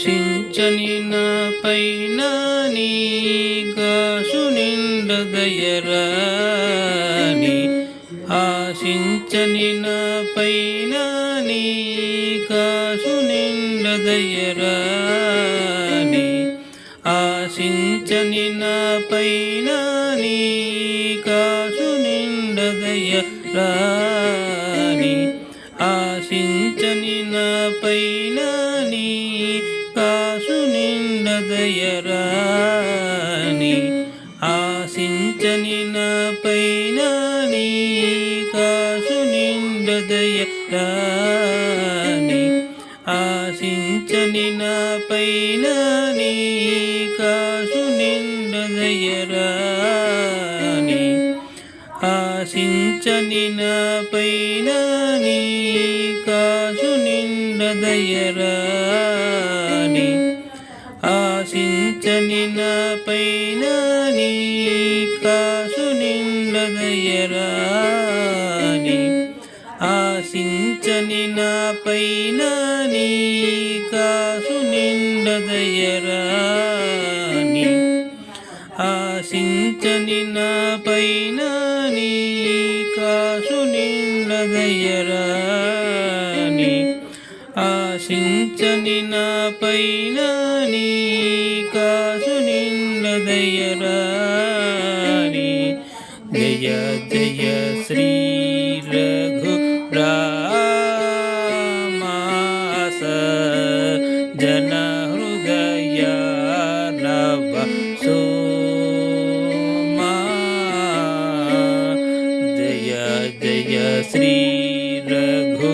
నశించని నా పైన నీగా సునిండ దయరాని ఆశించని నా పైన నీగా సునిండ దయరాని ఆశించని నా పైన నీగా సునిండ దయరాని ఆశించని పైన నీ దయరాని ఆశించని నా పైన నీ కాసు నిండదయరాని ఆశించని నా పైన నీ కాసు నిండదయరాని ఆశించని నా పైన నీ కాసు నిండదయరాని నిన్న పైనాని కాసు నిండదయరాని ఆశించని నా పైనాని కాసు నిండదయరాని ఆశించని నా పైనాని కాసు నిండదయరాని నశించని నా పైన నీ కాసు నిన్నదయరాని జయ జయ శ్రీ రఘు రామాస. జన హృదయ రవ సోమా. జయ జయ శ్రీ రఘు